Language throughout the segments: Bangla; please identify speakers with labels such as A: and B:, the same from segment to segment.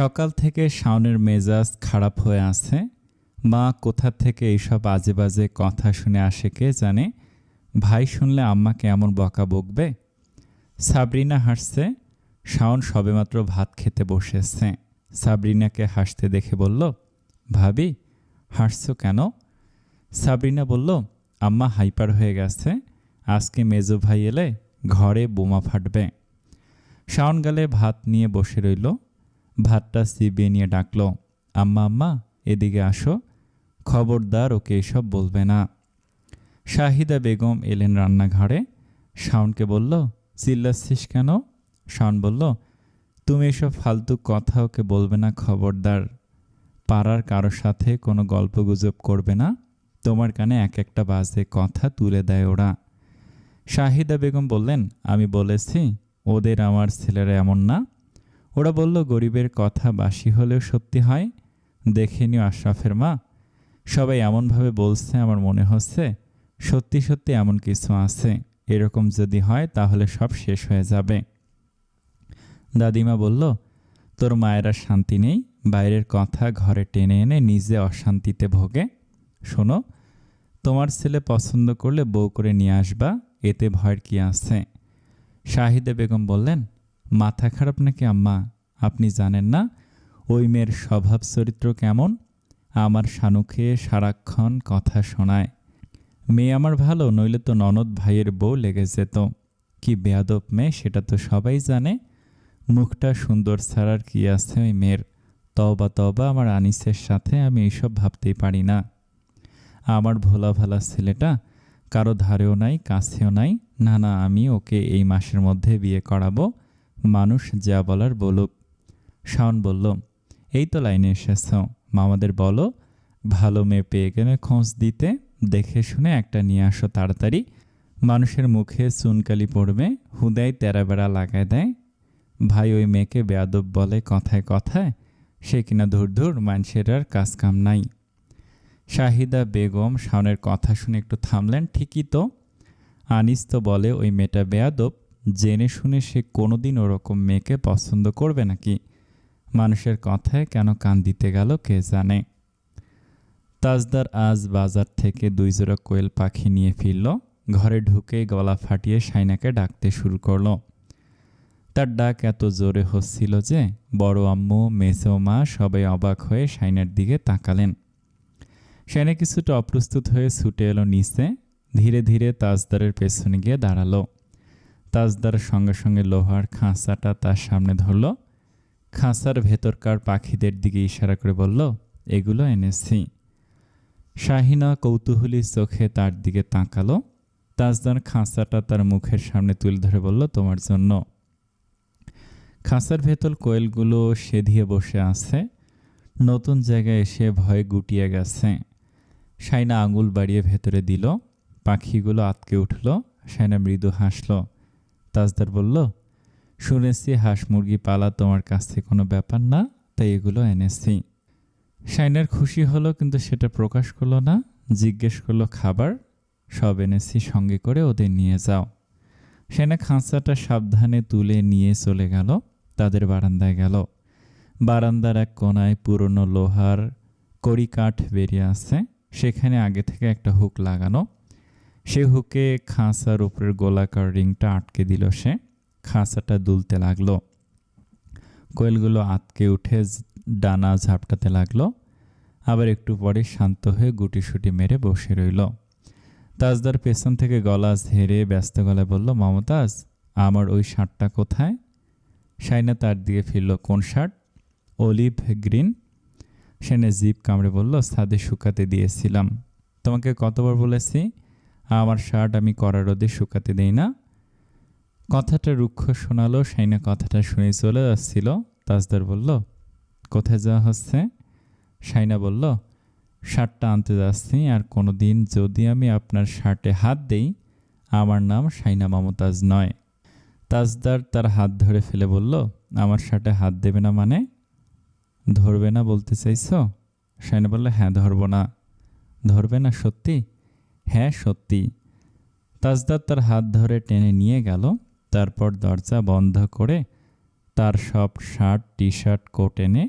A: সকাল থেকে শাওনের মেজাজ খারাপ হয়ে আছে। মা কোথা থেকে এইসব আজে বাজে কথা শুনে আসে কে জানে? ভাই শুনলে আম্মা কেমন বকা বকবে? সাবরিনা হাসছে। শাওন সবেমাত্র ভাত খেতে বসেছে। সাবরিনাকে হাসতে দেখে বলল, ভাবি, হাসছো কেন? সাবরিনা বলল, আম্মা হাইপার হয়ে গেছে। আজকে মেজো ভাই এলে ঘরে বোমা ফাটবে। শাওন গালে ভাত নিয়ে বসে রইল। ভাতটা চিবিয়ে নিয়ে ডাকলো, আম্মা আম্মা, এদিকে আসো, খবরদার ওকে এসব বলবে না। শাহিদা বেগম এলেন রান্নাঘরে। শাওনকে বলল, চিল্লাচ্ছিস কেন? শাওন বলল, তুমি এসব ফালতু কথা ওকে বলবে না, খবরদার। পাড়ার কারোর সাথে কোনো গল্পগুজব করবে না। তোমার কানে এক একটা বাজে কথা তুলে দেয় ওরা। শাহিদা বেগম বললেন, আমি বলেছি, ওদের আমার ছেলেরা এমন না। ওরা বলল, গরিবের কথা বাসি হলেও সত্যি হয়? দেখে নিও আশরাফের মা। সবাই এমনভাবে বলছে, আমার মনে হচ্ছে সত্যি সত্যি এমন কিছু আছে। এরকম যদি হয়, তাহলে সব শেষ হয়ে যাবে। দাদিমা বলল, তোর মায়েরা শান্তি নেই? বাইরের কথা ঘরে টেনে এনে নিজে অশান্তিতে ভোগে? শোনো, তোমার ছেলে পছন্দ করলে বউ করে নিয়ে আসবা, এতে ভয়ের কি আছে? শাহিদে বেগম বললেন মাথা খারাপ নাকি আম্মা? আপনি জানেন না। ওই মেয়ের স্বভাব চরিত্র কেমন? আমার শানুকে সারাক্ষণ কথা শোনায়। মেয়ে আমার ভালো, নইলে তো ননদ ভাইয়ের বউ লেগে যেত। কি বেয়াদব মেয়ে, সেটা তো সবাই জানে। মুখটা সুন্দর ছাড়ার কি আছে ওই মেয়ের? তবা তবা আমার আনিসের সাথে আমি এইসব ভাবতেই পারি না। আমার ভোলা ভালা ছেলেটা কারও ধারেও নাই, কাছেও নাই। না না, আমি ওকে এই মাসের মধ্যে বিয়ে করাবো। মানুষ যা বলার বলুক। শাওন বলল, এই তো লাইনে এসেছ। মামাদের বলো, ভালো মেয়ে পেয়ে গেলে খোঁজ দিতে, দেখে শুনে একটা নিয়ে আসো তাড়াতাড়ি। মানুষের মুখে চুনকালি পড়বে হুদাই তেরাবেড়া লাগায় দেয়। ভাই ওই মেয়েকে বেয়াদব বলে কথায় কথায়, সে কিনা ধুর ধুর মানুষের আর কাজ কাম নাই। শাহিদা বেগম শাওনের কথা শুনে একটু থামলেন, ঠিকই তো। আনিস তো বলে, ওই মেয়েটা বেয়াদব জেনে শুনে সে কোনোদিন ওরকম মেয়েকে পছন্দ করবে নাকি? মানুষের কথায় কেন কান দিতে গেল কে জানে? তাজদার আজ বাজার থেকে দুই জোড়া কোয়েল পাখি নিয়ে ফিরল। ঘরে ঢুকে গলা ফাটিয়ে সাইনাকে ডাকতে শুরু করল। তার ডাক এত জোরে হচ্ছিল যে বড় আম্মু মেসো মা সবাই অবাক হয়ে সাইনার দিকে তাকালেন। সেনে কিছুটা অপ্রস্তুত হয়ে ছুটে এলো নিচে। ধীরে ধীরে তাজদারের পেছনে গিয়ে দাঁড়াল। তাজদার সঙ্গে সঙ্গে লোহার খাঁচাটা তার সামনে ধরল। খাঁচার ভেতরকার পাখিদের দিকে ইশারা করে বলল, এগুলো এনেছি। শাহিনা কৌতূহলী চোখে তার দিকে তাকালো। তাজদার খাঁচাটা তার মুখের সামনে তুলে ধরে বলল, তোমার জন্য। খাঁচার ভেতর কোয়েলগুলো সেধিয়ে বসে আছে। নতুন জায়গায় এসে ভয়ে গুটিয়ে গেছে। সাইনা আঙুল বাড়িয়ে ভেতরে দিল। পাখিগুলো আতকে উঠল। সাইনা মৃদু হাসল। তাজদার বলল, শুনেছি হাঁস মুরগি পালা তোমার কাছ থেকে কোনো ব্যাপার না, তাই এগুলো এনেছি। সাইনার খুশি হলো, কিন্তু সেটা প্রকাশ করল না, জিজ্ঞেস করল, খাবার? সব এনেছি, সঙ্গে করে ওদের নিয়ে যাও। সেনা খাঁচাটা সাবধানে তুলে নিয়ে চলে গেল, তাদের বারান্দায় গেল। বারান্দার এক কোনায় পুরনো লোহার কড়ি কাঠ বেরিয়ে আছে সেখানে আগে থেকে একটা হুক লাগানো। সে হুকে খাঁচার উপরের গোলাকার রিংটা আটকে দিল সে। খাঁচাটা দুলতে লাগল। কোয়েলগুলো আটকে উঠে ডানা ঝাপটাতে লাগল। আবার একটু পরে শান্ত হয়ে গুটিসুটি মেরে বসে রইল। তাজদার পেছন থেকে গলা ঝেড়ে ব্যস্ত গলায় বলল, মমতাজ, আমার ওই শার্টটা কোথায়? সাইনা তার দিয়ে ফিরল, কোন শার্ট? Olive green. সেনে জিপ কামড়ে বলল, ছাদে শুকাতে দিয়েছিলাম। তোমাকে কতবার বলেছি আমার শার্ট আমি করার রোদে শুকাতে দেই না। কথাটা রুক্ষ শোনালো সাইনা কথাটা শুনে চলে যাচ্ছিল তাজদার বলল, কোথায় যাওয়া হচ্ছে? সাইনা বলল, শার্টটা আনতে যাচ্ছি আর কোনো দিন যদি আমি আপনার শার্টে হাত দেই, আমার নাম সাইনা মমতাজ নয়। তাজদার তার হাত ধরে ফেলে বলল, আমার শার্টে হাত দেবে না মানে? ধরবে না বলতে চাইছ? সাইনা বলল হ্যাঁ ধরবো না। ধরবে না সত্যি? হ্যাঁ সত্যি। তাজদার তার হাত ধরে টেনে নিয়ে গেল, তারপর দরজা বন্ধ করে তার সব শার্ট টি শার্ট কোট এনে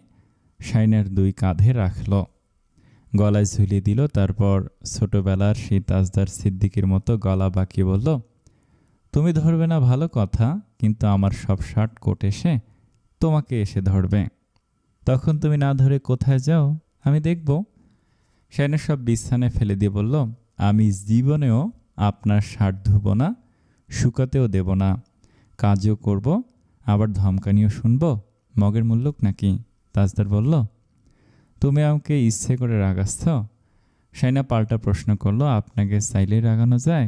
A: শাইনের দুই কাঁধে রাখল। গলায় ঝুলিয়ে দিল, তারপর ছোটবেলার সেই তাজদার সিদ্দিকির মতো গলা বাকি বলল, তুমি ধরবে না ভালো কথা, কিন্তু আমার সব শার্ট কোট এসে তোমাকে এসে ধরবে। তখন তুমি না ধরে কোথায় যাও, আমি দেখব। শাইনের সব বিছানে ফেলে দিয়ে বলল আমি জীবনেও আপনার শার্ট ধুব না শুকাতেও দেব না। কাজও করব, আবার ধমকানিও শুনব। মগের মূল্যক নাকি? তাজদার বলল, তুমি আমাকে ইচ্ছে করে রাগাচ্ছ? সাইনা পাল্টা প্রশ্ন করল, আপনাকে চাইলেই রাগানো যায়,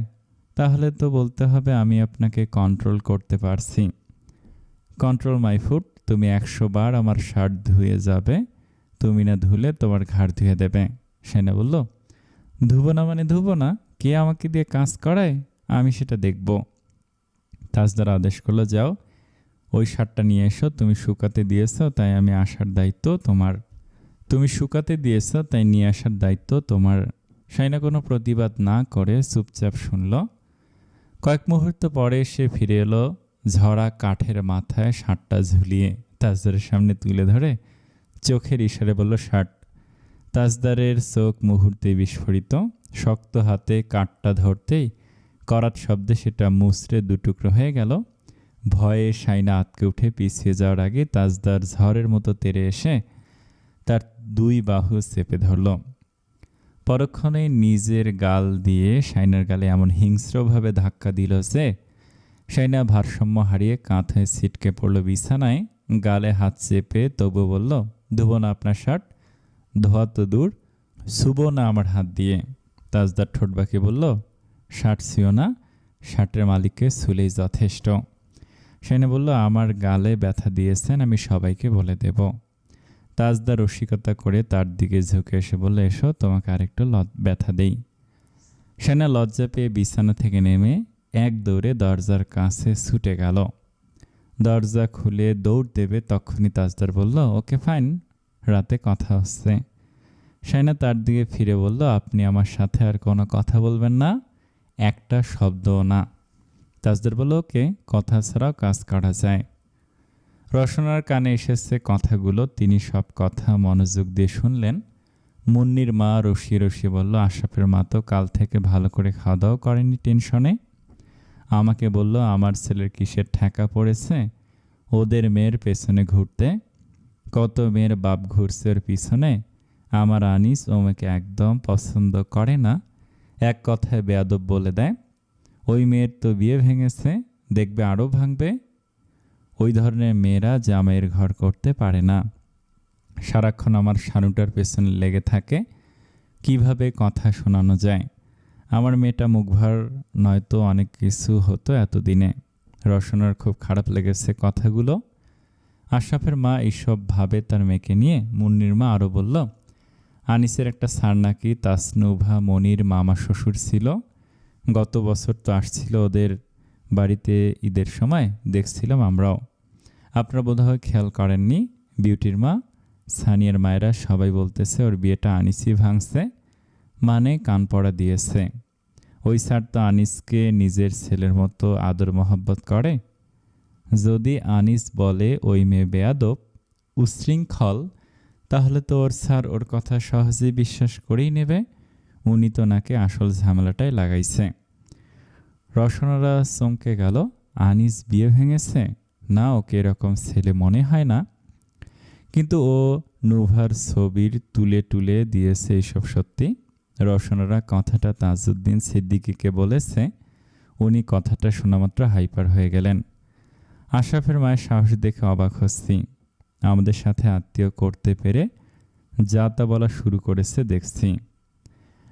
A: তাহলে তো বলতে হবে আমি আপনাকে কন্ট্রোল করতে পারছি। কন্ট্রোল মাই ফুড তুমি একশো বার আমার শার্ট ধুয়ে যাবে, তুমি না ধুলে তোমার ঘাড় ধুয়ে দেবে। সেনা বলল ধুবো না মানে ধুবো না। কে আমাকে দিয়ে কাজ করায়, আমি সেটা দেখব। তাজদার আদেশ করল, যাও, ওই শার্টটা নিয়ে এসো, তুমি শুকাতে দিয়েছ, তাই আমি আসার দায়িত্ব তোমার। তুমি শুকাতে দিয়েছ, তাই নিয়ে আসার দায়িত্ব তোমার। সাইনা কোনো প্রতিবাদ না করে চুপচাপ শুনল। কয়েক মুহূর্ত পরে সে ফিরে এলো, ঝরা কাঠের মাথায় শার্টটা ঝুলিয়ে তাজদারের সামনে তুলে ধরে। চোখের ইশারে বলল, শার্ট তাজদারের চোখ মুহূর্তে বিস্ফোরিত, শক্ত হাতে কাঠটা ধরতেই করাত শব্দে সেটা মুচড়ে দুটুকরো হয়ে গেল। ভয়ে সাইনা আতকে উঠে পিছিয়ে যাওয়ার আগে তাজদার ঝড়ের মতো তেরে এসে তার দুই বাহু চেপে ধরল। পরক্ষণে নিজের গাল দিয়ে সাইনার গালে এমন হিংস্রভাবে ধাক্কা দিল যে সাইনা ভারসাম্য হারিয়ে হয়ে ছিটকে পড়ল বিছানায়, গালে হাত চেপে তবু বলল, ধুবো না আপনার শার্ট। ধোয়া তো দূর শুবো না আমার হাত দিয়ে। তাজদার ঠোঁট বাঁকিয়ে বলল, শার্ট ছিও না, শার্টের মালিককে শুলেই যথেষ্ট। সেনে বলল, আমার গালে ব্যথা দিয়েছেন, আমি সবাইকে বলে দেব। তাজদার রসিকতা করে তার দিকে ঝুঁকে এসে বলল, এসো, তোমাকে আরেকটু ল ব্যথা দেই। সেনা লজ্জা পেয়ে বিছানা থেকে নেমে এক দৌড়ে দরজার কাছে ছুটে গেল। দরজা খুলে দৌড় দেবে তখনই তাজদার বলল, ওকে, ফাইন। রাতে কথা হচ্ছে। সাইনা তার দিকে ফিরে বলল, আপনি আমার সাথে আর কোনো কথা বলবেন না, একটা শব্দও না। তাজদার বলল, ওকে, কথা ছাড়াও কাজ করা যায়। রসনার কানে এসেছে কথাগুলো। তিনি সব কথা মনোযোগ দিয়ে শুনলেন। মুন্নির মা রসি রসি বলল আশাফের মা তো কাল থেকে ভালো করে খাওয়া দাওয়া করেনি টেনশনে। আমাকে বলল, আমার ছেলের কিসের ঠেকা পড়েছে? ওদের মেয়ের পেছনে ঘুরতে কত মেয়ের বাপ ঘুরছে ওর পিছনে? আমার আনিস ওমেকে একদম পছন্দ করে না। এক কথায় বেয়াদব বলে দেয়, ওই মেয়ের তো বিয়ে ভেঙেছে, দেখবে আরও ভাঙবে। ওই ধরনের মেয়েরা জামাইয়ের ঘর করতে পারে না। সারাক্ষণ আমার সানুটার পেছনে লেগে থাকে। কীভাবে কথা শোনানো যায়? আমার মেয়েটা মুখভার নয়তো অনেক কিছু হতো এতদিনে। রসনার খুব খারাপ লেগেছে কথাগুলো। আশরাফের মা এইসব ভাবে তার মেয়েকে নিয়ে মুন্নির মা আরও বলল, আনিসের একটা সার নাকি তাসনুভা, মনির, মামা শ্বশুর ছিল। গত বছর তো আসছিল ওদের বাড়িতে ঈদের সময়, দেখছিলাম আমরাও। আপনারা বোধহয় খেয়াল করেননি, বিউটির মা। সানিয়ার মায়েরা সবাই বলতেছে ওর বিয়েটা আনিসই ভাঙছে মানে কান পড়া দিয়েছে। ওই স্যার তো আনিসকে নিজের ছেলের মতো আদর মহব্বত করে যদি আনিস বলে ওই মেয়ে বেয়াদব, উশৃঙ্খল, তাহলে তো ওর স্যার ওর কথা সহজেই বিশ্বাস করেই নেবে। উনি তো নাকি আসল ঝামেলাটাই লাগাইছে। রসনারা চমকে গেল, আনিস বিয়ে ভেঙেছে, না ওকে এরকম ছেলে মনে হয় না। কিন্তু ও নুভার ছবির তুলে তুলে দিয়েছে এইসব সত্যি। রসনারা কথাটা তাজউদ্দিন সিদ্দিকিকে বলেছে, উনি কথাটা শোনামাত্র হাইপার হয়ে গেলেন। আশরাফের মায়ের সাহস দেখে অবাক হচ্ছি। আমাদের সাথে আত্মীয় করতে পেরে যা তা বলা শুরু করেছে দেখছি।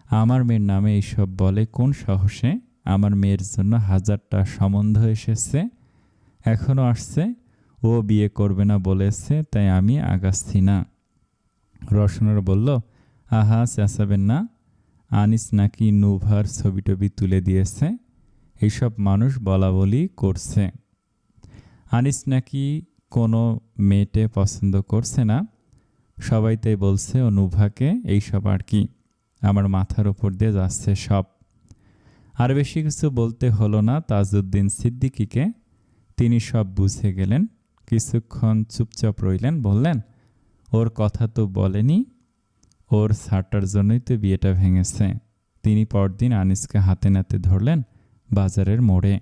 A: আমার মেয়ের নামে এইসব বলে কোন সাহসে? আমার মেয়ের জন্য হাজারটা সম্বন্ধ এসেছে এখনও আসছে। ও বিয়ে করবে না বলেছে, তাই আমি আগাচ্ছি না। রসনার বলল, আহা, চেঁচাবেন না। আনিস নাকি নুভার ছবি টবি তুলে দিয়েছে। এইসব মানুষ বলা বলি করছে। আনিস নাকি কোনো মেয়েটে পছন্দ করছে না? সবাই তাই বলছে ও নুভাকে এইসব আর কি? আমার মাথার ওপর দিয়ে যাচ্ছে সব। আর বেশি কিছু বলতে হলো না তাজউদ্দিন সিদ্দিকিকে। তিনি সব বুঝে গেলেন, কিছুক্ষণ চুপচাপ রইলেন, বললেন, ওর কথা তো বলেনি, ওর সারটার জন্যই তো বিয়েটা ভেঙেছে। তিনি পরদিন আনিসকে হাতে নাতে ধরলেন বাজারের মোড়ে।